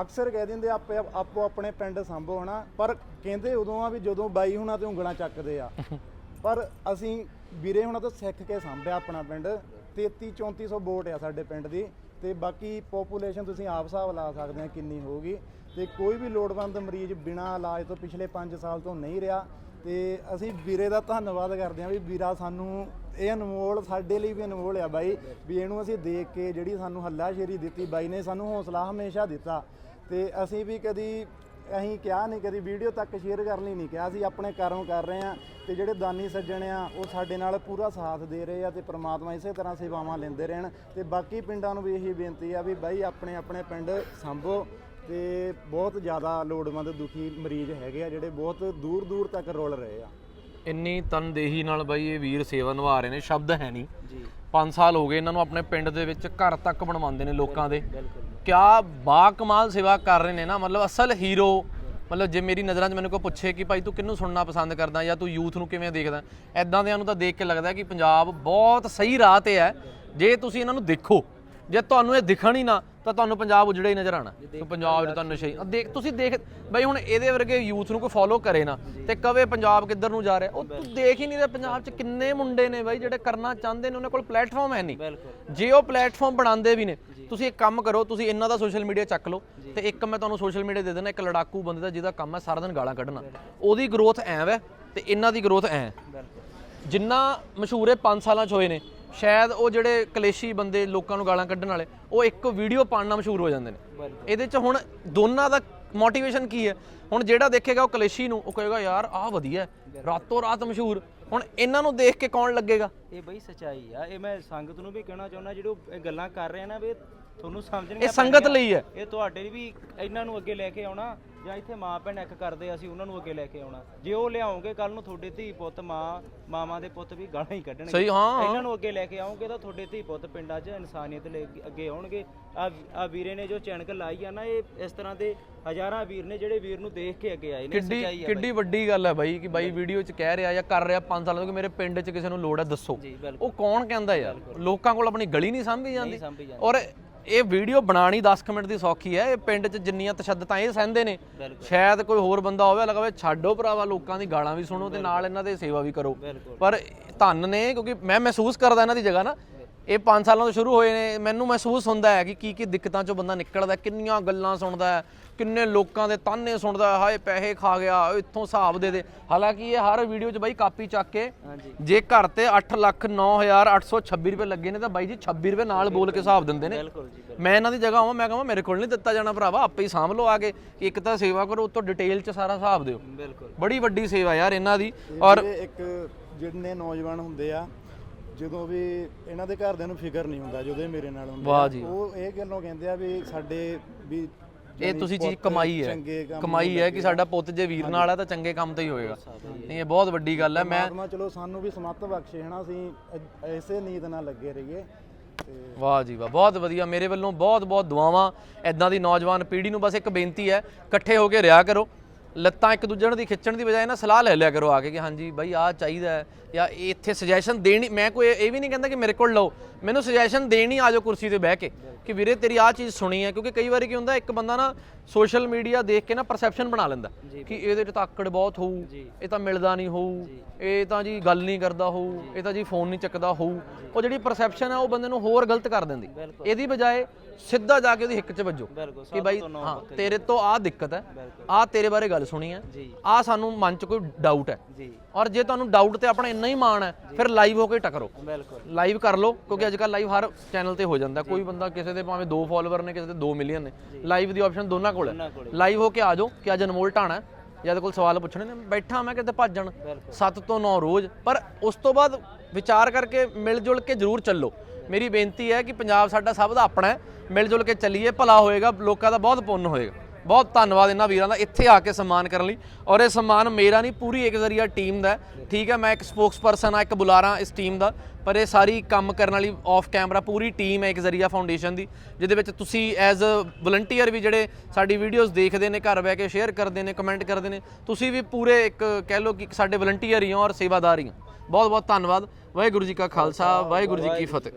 ਅਕਸਰ ਕਹਿ ਦਿੰਦੇ ਆਪੇ ਆਪੋ ਆਪਣੇ ਪਿੰਡ ਸੰਭੋ ਹਨਾ ਪਰ ਕਹਿੰਦੇ ਉਦੋਂ ਆ ਵੀ ਜਦੋਂ ਬਾਈ ਹੁਣਾਂ ਤੇ ਉਂਗਲਾਂ ਚੱਕਦੇ ਆ। (laughs) ਪਰ ਅਸੀਂ ਵੀਰੇ ਹੁਣ ਤਾਂ ਸਿੱਖ ਕੇ ਸਾਂਭਿਆ ਆਪਣਾ ਪਿੰਡ। 33 3400 ਵੋਟ ਆ ਸਾਡੇ ਪਿੰਡ ਦੀ। ਤੇ ਬਾਕੀ ਪੋਪੂਲੇਸ਼ਨ ਤੁਸੀਂ ਆਪ ਹਿਸਾਬ ਲਾ ਸਕਦੇ ਆ ਕਿੰਨੀ ਹੋਊਗੀ। ਤੇ ਕੋਈ ਵੀ ਲੋੜਵੰਦ ਮਰੀਜ਼ ਬਿਨਾਂ ਇਲਾਜ ਤੋਂ ਪਿਛਲੇ 5 ਸਾਲ ਤੋਂ ਨਹੀਂ ਰਿਹਾ। ਤੇ ਅਸੀਂ ਵੀਰੇ ਦਾ ਧੰਨਵਾਦ ਕਰਦੇ ਹਾਂ ਵੀ ਵੀਰਾ ਸਾਨੂੰ ਇਹ ਅਨਮੋਲ ਸਾਡੇ ਲਈ ਵੀ ਅਨਮੋਲ ਆ ਬਾਈ। ਵੀ ਇਹਨੂੰ ਅਸੀਂ ਦੇਖ ਕੇ ਜਿਹੜੀ ਸਾਨੂੰ ਹੱਲਾਸ਼ੇਰੀ ਦਿੱਤੀ ਬਾਈ ਨੇ ਸਾਨੂੰ ਹੌਸਲਾ ਹਮੇਸ਼ਾ ਦਿੱਤਾ। ਤੇ ਅਸੀਂ ਵੀ ਕਦੀ ਅਸੀਂ ਕਿਹਾ ਨਹੀਂ ਕਦੀ ਵੀਡੀਓ ਤੱਕ ਸ਼ੇਅਰ ਕਰਨ ਲਈ ਨਹੀਂ ਕਿਹਾ। ਅਸੀਂ ਆਪਣੇ ਕਰਮ ਕਰ ਰਹੇ ਆ ਤੇ ਜਿਹੜੇ ਦਾਨੀ ਸੱਜਣ ਆ ਉਹ ਸਾਡੇ ਨਾਲ ਪੂਰਾ ਸਾਥ ਦੇ ਰਹੇ ਆ ਤੇ ਪ੍ਰਮਾਤਮਾ ਇਸੇ ਤਰ੍ਹਾਂ ਸੇਵਾਵਾਂ ਲੈਂਦੇ ਰਹਿਣ। ਤੇ ਬਾਕੀ ਪਿੰਡਾਂ ਨੂੰ ਵੀ ਇਹੀ ਬੇਨਤੀ ਆ ਵੀ ਬਾਈ ਆਪਣੇ ਆਪਣੇ ਪਿੰਡ ਸੰਭੋ ਤੇ ਬਹੁਤ ਜ਼ਿਆਦਾ ਲੋੜਵੰਦ ਦੁਖੀ ਮਰੀਜ਼ ਹੈਗੇ ਆ ਜਿਹੜੇ ਬਹੁਤ ਦੂਰ ਦੂਰ ਤੱਕ ਰੁਲ ਰਹੇ ਆ।
ਇੰਨੀ ਤਨਦੇਹੀ ਨਾਲ ਬਾਈ ਇਹ ਵੀਰ ਸੇਵਾ ਨਿਭਾ ਰਹੇ ਨੇ ਸ਼ਬਦ ਹੈ ਨਹੀਂ।
ਜੀ।
5 ਸਾਲ ਹੋ ਗਏ ਇਹਨਾਂ ਨੂੰ ਆਪਣੇ ਪਿੰਡ ਦੇ ਵਿੱਚ ਘਰ ਤੱਕ ਬਣਵਾਉਂਦੇ ਨੇ ਲੋਕਾਂ ਦੇ।
ਬਿਲਕੁਲ।
ਕਿਆ ਬਾ ਕਮਾਲ ਸੇਵਾ ਕਰ ਰਹੇ ਨੇ ਨਾ ਮਤਲਬ ਅਸਲ ਹੀਰੋ ਮਤਲਬ ਜੇ ਮੇਰੀ ਨਜ਼ਰਾਂ 'ਚ ਮੈਨੂੰ ਕੋਈ ਪੁੱਛੇ ਕਿ ਭਾਈ ਤੂੰ ਕਿਹਨੂੰ ਸੁਣਨਾ ਪਸੰਦ ਕਰਦਾ ਜਾਂ ਤੂੰ ਯੂਥ ਨੂੰ ਕਿਵੇਂ ਦੇਖਦਾ ਐਦਾਂ ਦਿਆਂ ਨੂੰ ਤਾਂ ਦੇਖ ਕੇ ਲੱਗਦਾ ਕਿ ਪੰਜਾਬ ਬਹੁਤ ਸਹੀ ਰਾਹ ਤੇ ਹੈ। ਜੇ ਤੁਸੀਂ ਇਹਨਾਂ ਨੂੰ ਦੇਖੋ ਜੇ ਤੁਹਾਨੂੰ ਇਹ ਦਿਖਣ ਹੀ ਨਾ ਤਾਂ ਤੁਹਾਨੂੰ ਪੰਜਾਬ ਉਜੜਿਆ ਹੀ ਨਜ਼ਰ ਆਣਾ ਪੰਜਾਬ 'ਚ ਤਾਂ ਨਸ਼ੇ ਹੀ- ਦੇਖ ਤੁਸੀਂ ਦੇਖ ਬਈ ਹੁਣ ਇਹਦੇ ਵਰਗੇ ਯੂਥ ਨੂੰ ਕੋਈ ਫੋਲੋ ਕਰੇ ਨਾ ਤੇ ਕਵੇ ਪੰਜਾਬ ਕਿੱਧਰ ਨੂੰ ਜਾ ਰਿਹਾ ਉਹ ਤੂੰ ਦੇਖ ਹੀ ਨਹੀਂ ਰਿਹਾ ਪੰਜਾਬ 'ਚ ਕਿੰਨੇ ਮੁੰਡੇ ਨੇ ਬਈ ਜਿਹੜੇ ਕਰਨਾ ਚਾਹੁੰਦੇ ਨੇ ਉਹਨਾਂ ਕੋਲ ਪਲੇਟਫਾਰਮ ਹੈ ਨਹੀਂ। ਜੇ ਉਹ ਪਲੇਟਫਾਰਮ ਬਣਾਉਂਦੇ ਵੀ ਨੇ ਤੁਸੀਂ ਇੱਕ ਕੰਮ ਕਰੋ ਤੁਸੀਂ ਇਹਨਾਂ ਦਾ ਸੋਸ਼ਲ ਮੀਡੀਆ ਚੱਕ ਲਓ ਤੇ ਇੱਕ ਮੈਂ ਤੁਹਾਨੂੰ ਸੋਸ਼ਲ ਮੀਡੀਆ ਦੇ ਦੇਣਾ ਇੱਕ ਲੜਾਕੂ ਬੰਦੇ ਦਾ ਜਿਹਦਾ ਕੰਮ ਹੈ ਸਾਰਾ ਦਿਨ ਗਾਲਾਂ ਕੱਢਣਾ। ਉਹਦੀ ਗਰੋਥ ਐਂ ਵੈ ਤੇ ਇਹਨਾਂ ਦੀ ਗਰੋਥ ਐਂ। ਜਿੰਨਾ ਮਸ਼ਹੂਰ ਇਹ 5 ਸਾਲਾਂ ਚ ਹੋਏ ਨੇ ਸ਼ਾਇਦ ਉਹ ਜਿਹੜੇ ਕਲੇਸ਼ੀ ਬੰਦੇ ਲੋਕਾਂ ਨੂੰ ਗਾਲਾਂ ਕੱਢਣ ਵਾਲੇ ਉਹ ਇੱਕ ਵੀਡੀਓ ਪਾਉਣ ਨਾਲ ਮਸ਼ਹੂਰ ਹੋ ਜਾਂਦੇ ਨੇ। ਇਹਦੇ ਚ ਹੁਣ ਦੋਨਾਂ ਦਾ ਮੋਟੀਵੇਸ਼ਨ ਕੀ ਹੈ? ਹੁਣ ਜਿਹੜਾ ਦੇਖੇਗਾ ਉਹ ਕਲੇਸ਼ੀ ਨੂੰ ਉਹ ਕਹੇਗਾ ਯਾਰ ਆਹ ਵਧੀਆ ਰਾਤੋਂ ਰਾਤ ਮਸ਼ਹੂਰ ਹੁਣ ਇਹਨਾਂ ਨੂੰ ਦੇਖ ਕੇ ਕੌਣ ਲੱਗੇਗਾ?
ਇਹ ਬਈ ਸਚਾਈ ਆ ਇਹ ਮੈਂ ਸੰਗਤ ਨੂੰ ਵੀ ਕਹਿਣਾ ਚਾਹੁੰਦਾ ਜਿਹੜੇ ਉਹ ਇਹ ਗੱਲਾਂ ਕਰ ਰਹੇ ਆ ਨਾ ਵੀ ਤੁਹਾਨੂੰ ਸਮਝਣੀਆਂ
ਇਹ ਸੰਗਤ। ਲਈ ਹੈ।
ਇਹ ਤੁਹਾਡੇ ਲਈ ਵੀ ਇਹਨਾਂ ਨੂੰ ਅੱਗੇ ਲੈ ਕੇ ਆਉਣਾ। ਜਾਂ ਇੱਥੇ ਮਾਂ ਭੈਣ ਇੱਕ ਕਰਦੇ ਅਸੀਂ ਉਹਨਾਂ ਨੂੰ ਅੱਗੇ ਲੈ ਕੇ ਆਉਣਾ। ਜੇ ਉਹ ਲਿਆਓਗੇ ਕੱਲ ਨੂੰ ਤੁਹਾਡੇ ਧੀ ਪੁੱਤ ਮਾਂ ਮਾਵਾਂ ਦੇ ਪੁੱਤ ਵੀ ਗਾਲਾਂ ਹੀ ਕੱਢਣਗੇ।
ਸਹੀ ਹਾਂ।
ਇਹਨਾਂ ਨੂੰ ਅੱਗੇ ਲੈ ਕੇ ਆਓਗੇ ਤਾਂ ਤੁਹਾਡੇ ਧੀ ਪੁੱਤ ਪਿੰਡਾਂ 'ਚ ਇਨਸਾਨੀਅਤ ਲੈ ਕੇ ਅੱਗੇ ਆਉਣਗੇ। ਆ ਆ ਵੀਰੇ ਨੇ ਜੋ ਚੈਨਕ ਲਾਈ ਆ ਨਾ ਇਹ ਇਸ ਤਰ੍ਹਾਂ ਦੇ ਹਜ਼ਾਰਾਂ ਵੀਰ ਨੇ ਜਿਹੜੇ ਵੀਰ ਨੂੰ ਦੇਖ ਕੇ ਅੱਗੇ ਆਏ ਨੇ
ਕਿੱਡੀ
ਸਚਾਈ ਆ
ਕਿੱਡੀ ਵੱਡੀ ਗੱਲ ਹੈ ਬਾਈ ਕਿ ਬਾਈ ਵੀਡੀਓ 'ਚ ਕਹਿ ਰਿਹਾ ਜਾਂ ਕਰ ਰਿਹਾ 5 ਸਾਲਾਂ ਤੋਂ ਕਿ ਮੇਰੇ ਪਿੰਡ 'ਚ ਕਿਸੇ ਨੂੰ ਲੋੜ ਹੈ ਦੱਸੋ।
ਜੀ ਬਿਲਕੁਲ।
ਉਹ ਕੌਣ ਕਹਿੰਦਾ ਯਾਰ? ਲੋਕਾਂ ਕੋਲ ਆਪਣੀ ਗਲੀ ਨਹੀਂ ਸਾਂਭੀ ਜਾਂਦੀ।
ਨਹੀਂ ਸੰਭੀ ਜਾਂਦੀ।
ਔਰ ਇਹ ਵੀਡੀਓ ਬਣਾਣੀ 10 ਕੁ ਮਿੰਟ ਦੀ ਸੌਖੀ ਹੈ। ਇਹ ਪਿੰਡ 'ਚ ਜਿੰਨੀਆਂ ਤਸ਼ੱਦਦਾਂ ਇਹ ਸਹਿੰਦੇ ਨੇ। ਸ਼ਾਇਦ ਕੋਈ ਹੋਰ ਬੰਦਾ ਹੋਵੇ ਲਗਾਵੇ ਛੱਡੋ ਭਰਾਵਾ ਲੋਕਾਂ ਦੀ ਗਾਲਾਂ ਵੀ ਸੁਣੋ ਤੇ ਨਾਲ ਇਹਨਾਂ ਦੇ ਸੇਵਾ ਵੀ ਕਰੋ। ਪਰ ਧੰਨ ਨੇ ਕਿਉਂਕਿ ਮੈਂ ਮਹਿਸੂਸ ਕਰਦਾ ਇਹਨਾਂ ਦੀ ਜਗ੍ਹਾ ਨਾ ਇਹ 5 ਸਾਲਾਂ ਤੋਂ ਸ਼ੁਰੂ ਹੋਏ ਨੇ ਮੈਨੂੰ ਮਹਿਸੂਸ ਹੁੰਦਾ ਹੈ ਕਿ ਕੀ ਕੀ ਦਿੱਕਤਾਂ ਚੋਂ ਬੰਦਾ ਨਿਕਲਦਾ ਕਿੰਨੀਆਂ ਗੱਲਾਂ ਸੁਣਦਾ ਹੈ ਕਿੰਨੇ ਲੋਕਾਂ ਦੇ ਤਾਨੇ ਸੁਣਦਾ ਹੈ, ਹਾਏ ਪੈਸੇ ਖਾ ਗਿਆ ਇੱਥੋਂ ਹਿਸਾਬ ਦੇ ਦੇ। ਹਾਲਾਂਕਿ ਇਹ ਹਰ ਵੀਡੀਓ 'ਚ ਬਾਈ ਕਾਪੀ ਚੱਕ ਕੇ ਜੇ ਘਰ ਤੇ 8 ਲੱਖ 9826 ਰੁਪਏ ਲੱਗੇ ਨੇ ਤਾਂ ਬਾਈ ਜੀ 26 ਰੁਪਏ ਨਾਲ ਬੋਲ ਕੇ ਹਿਸਾਬ ਦਿੰਦੇ ਨੇ। ਮੈਂ ਇਹਨਾਂ ਦੀ ਜਗ੍ਹਾ ਆਵਾਂ ਮੈਂ ਕਹਾਂ ਮੇਰੇ ਕੋਲ ਨਹੀਂ ਦਿੱਤਾ ਜਾਣਾ ਭਰਾਵਾ ਆਪੇ ਹੀ ਸਾਂਭ ਲਓ ਆ ਕੇ। ਇੱਕ ਤਾਂ ਸੇਵਾ ਕਰੋ ਉਤੋਂ ਡਿਟੇਲ 'ਚ ਸਾਰਾ ਹਿਸਾਬ ਦਿਓ।
ਬਿਲਕੁਲ।
ਬੜੀ ਵੱਡੀ ਸੇਵਾ ਯਾਰ ਇਹਨਾਂ ਦੀ। ਔਰ
ਇੱਕ ਜਿੰਨੇ ਨੌਜਵਾਨ ਹੁੰਦੇ ਆ ਜਦੋਂ ਵੀ ਇਹਨਾਂ ਦੇ ਘਰਦਿਆਂ ਨੂੰ ਫਿਕਰ ਨਹੀਂ ਹੁੰਦਾ ਜਦੋਂ ਇਹ ਮੇਰੇ ਨਾਲ ਹੁੰਦੇ
ਵਾਹ
ਆ,
ਜੀ।
ਉਹ ਇਹ ਗੱਲੋਂ ਕਹਿੰਦੇ ਆ ਵੀ ਸਾਡੇ ਵੀ
ਇਹ
ਜਾਣੀ
ਤੁਸੀਂ ਚੀਜ਼
ਪੁੱਤ
ਕਮਾਈ ਹੈ।
ਕੰਮ
ਕਮਾਈ ਹੈ ਕਿ ਸਾਡਾ ਪੁੱਤ ਜੇ ਵੀਰ ਨਾਲ ਹੈ ਤਾਂ ਚੰਗੇ ਕੰਮ ਤੇ ਹੀ ਹੋਏਗਾ। ਨਹੀਂ ਇਹ ਬਹੁਤ ਵੱਡੀ ਗੱਲ ਹੈ ਮੈਂ
ਪਰਮਾਤਮਾ ਚਲੋ ਸਾਨੂੰ ਵੀ ਸਮੱਤ ਬਖਸ਼ੇ ਹਨਾ ਅਸੀਂ ਐਸੇ ਨੀਤ ਨਾਲ ਲੱਗੇ ਰਹੀਏ। ਤੇ
ਵਾਹ ਜੀ ਵਾਹ ਬਹੁਤ ਵਧੀਆ। ਮੇਰੇ ਵੱਲੋਂ ਬਹੁਤ ਬਹੁਤ ਦੁਆਵਾਂ ਐਦਾਂ ਦੀ ਨੌਜਵਾਨ ਪੀੜ੍ਹੀ ਨੂੰ ਬਸ ਇੱਕ ਬੇਨਤੀ ਹੈ ਇਕੱਠੇ ਹੋ ਕੇ ਰਿਹਾ ਕਰੋ। ਲੱਤਾਂ ਇੱਕ ਦੂਜੇ ਦੀ ਖਿੱਚਣ ਦੀ ਬਜਾਏ ਨਾ ਸਲਾਹ ਲੈ ਲਿਆ ਕਰੋ ਆ ਕੇ ਕਿ ਹਾਂਜੀ ਬਾਈ ਆਹ ਚਾਹੀਦਾ ਹੈ ਜਾਂ ਇਹ ਇੱਥੇ ਸੁਜੈਸ਼ਨ ਦੇਣੀ ਮੈਂ ਕੋਈ ਇਹ ਵੀ ਨਹੀਂ ਕਹਿੰਦਾ ਕਿ ਮੇਰੇ ਕੋਲ ਲਓ ਮੈਨੂੰ ਸੁਜੈਸ਼ਨ ਦੇਣੀ ਆ ਜਾਓ ਕੁਰਸੀ ਤੇ ਬਹਿ ਕੇ ਕਿ ਵੀਰੇ ਤੇਰੀ ਆਹ ਚੀਜ਼ ਸੁਣੀ ਹੈ ਕਿਉਂਕਿ ਕਈ ਵਾਰੀ ਕੀ ਹੁੰਦਾ ਇੱਕ ਬੰਦਾ ਨਾ ਸੋਸ਼ਲ ਮੀਡੀਆ ਦੇਖ ਕੇ ਨਾ ਪਰਸੈਪਸ਼ਨ ਬਣਾ ਲੈਂਦਾ ਕਿ ਇਹਦੇ ਤਾਂ ਆਕੜ ਬਹੁਤ ਹੋਊ ਇਹ ਤਾਂ ਮਿਲਦਾ ਨਹੀਂ ਹੋਊ ਇਹ ਤਾਂ ਜੀ ਗੱਲ ਨਹੀਂ ਕਰਦਾ ਹੋਊ ਇਹ ਤਾਂ ਜੀ ਫੋਨ ਨਹੀਂ ਚੱਕਦਾ ਹੋਊ। ਉਹ ਜਿਹੜੀ ਪਰਸੈਪਸ਼ਨ ਹੈ ਉਹ ਬੰਦੇ ਨੂੰ ਹੋਰ ਗਲਤ ਕਰ ਦਿੰਦੀ। ਇਹਦੀ ਬਜਾਏ ਸਿੱਧਾ ਜਾ ਕੇ ਉਹਦੀ ਹਿੱਕ 'ਚ ਵੱਜੋ।
ਬਿਲਕੁਲ
ਕਿ ਬਾਈ ਹਾਂ ਤੇਰੇ ਤੋਂ ਆਹ ਦਿੱਕਤ ਹੈ। ਆਹ ਤੇਰੇ ਬਾਰੇ ਗੱਲ ਸੁਣੀ ਹੈ। ਆਹ ਸਾਨੂੰ ਮਨ 'ਚ ਕੋਈ ਡਾਊਟ ਹੈ।
ਜੀ।
ਔਰ ਜੇ ਤੁਹਾਨੂੰ ਡਾਊਟ ਤੇ ਆਪਣਾ ਇੰਨਾ ਹੀ ਮਾਣ ਹੈ ਫਿਰ ਲਾਈਵ ਹੋ ਕੇ ਟਕਰੋ।
ਬਿਲਕੁਲ।
ਲਾਈਵ ਕਰ ਲਓ ਕਿਉਂਕਿ ਅੱਜ ਕੱਲ ਲਾਈਵ ਹਰ ਚੈਨਲ ਤੇ ਹੋ ਜਾਂਦਾ। ਕੋਈ ਬੰਦਾ ਕਿਸੇ ਦੇ ਭਾਵੇਂ 2 ਫਾਲੋਅਰ ਨੇ ਕਿਸੇ ਦੇ 2 ਮਿਲੀਅਨ ਨੇ। ਲਾਈਵ ਦੀ ਆਪਸ਼ਨ ਦੋਨਾਂ ਕੋਲ ਹੈ। ਲਾਈਵ ਹੋ ਕੇ ਆ ਜਾਓ ਕਿ ਅੱਜ ਅਨਮੋਲ ਢਾਣਾ ਹੈ ਜਾਂ ਇਹਦੇ ਕੋਲ ਸਵਾਲ ਪੁੱਛਣੇ ਨੇ। ਬੈਠਾ ਮੈਂ ਕਿਤੇ ਭੱਜਣ।
ਬਿਲਕੁਲ।
7 ਤੋਂ 9 ਰੋਜ਼। ਪਰ ਉਸ ਤੋਂ ਬਾਅਦ ਵਿਚਾਰ ਕਰਕੇ ਮਿਲ ਜੁਲ ਕੇ ਜ਼ਰੂਰ ਚੱਲੋ। ਮੇਰੀ ਬੇਨਤੀ ਹੈ ਕਿ ਪੰਜਾਬ ਸਾਡਾ ਸਭ ਦਾ ਆਪਣਾ ਹੈ, ਮਿਲ ਜੁਲ ਕੇ ਚੱਲੀਏ, ਭਲਾ ਹੋਏਗਾ, ਲੋਕਾਂ ਦਾ ਬਹੁਤ ਪੁੰਨ ਹੋਏਗਾ। ਬਹੁਤ ਧੰਨਵਾਦ ਇਹਨਾਂ ਵੀਰਾਂ ਦਾ ਇੱਥੇ ਆ ਕੇ ਸਨਮਾਨ ਕਰਨ ਲਈ। ਔਰ ਇਹ ਸਨਮਾਨ ਮੇਰਾ ਨਹੀਂ, ਪੂਰੀ ਇੱਕ ਜ਼ਰੀਆ ਟੀਮ ਦਾ ਠੀਕ ਹੈ, ਮੈਂ ਇੱਕ ਸਪੋਕਸਪਰਸਨ ਆ ਇੱਕ ਬੁਲਾਰਾ ਇਸ ਟੀਮ ਦਾ। ਪਰ ਇਹ ਸਾਰੀ ਕੰਮ ਕਰਨ ਵਾਲੀ ਆਫ ਕੈਮਰਾ ਪੂਰੀ ਟੀਮ ਹੈ ਇੱਕ ਜ਼ਰੀਆ ਫਾਊਂਡੇਸ਼ਨ ਦੀ, ਜਿਹਦੇ ਵਿੱਚ ਤੁਸੀਂ ਐਜ਼ ਅ ਵਲੰਟੀਅਰ ਵੀ ਜਿਹੜੇ ਸਾਡੀ ਵੀਡੀਓਜ਼ ਦੇਖਦੇ ਨੇ, ਘਰ ਬਹਿ ਕੇ ਸ਼ੇਅਰ ਕਰਦੇ ਨੇ ਕਮੈਂਟ ਕਰਦੇ ਨੇ, ਤੁਸੀਂ ਵੀ ਪੂਰੇ ਇੱਕ ਕਹਿ ਲਓ ਕਿ ਸਾਡੇ ਵਲੰਟੀਅਰ ਹੀ ਹੋ ਔਰ ਸੇਵਾਦਾਰ ਹੀ ਹੋ। ਬਹੁਤ ਬਹੁਤ ਧੰਨਵਾਦ। ਵਾਹਿਗੁਰੂ ਜੀ ਕਾ ਖਾਲਸਾ, ਵਾਹਿਗੁਰੂ ਜੀ ਕੀ ਫਤਿਹ।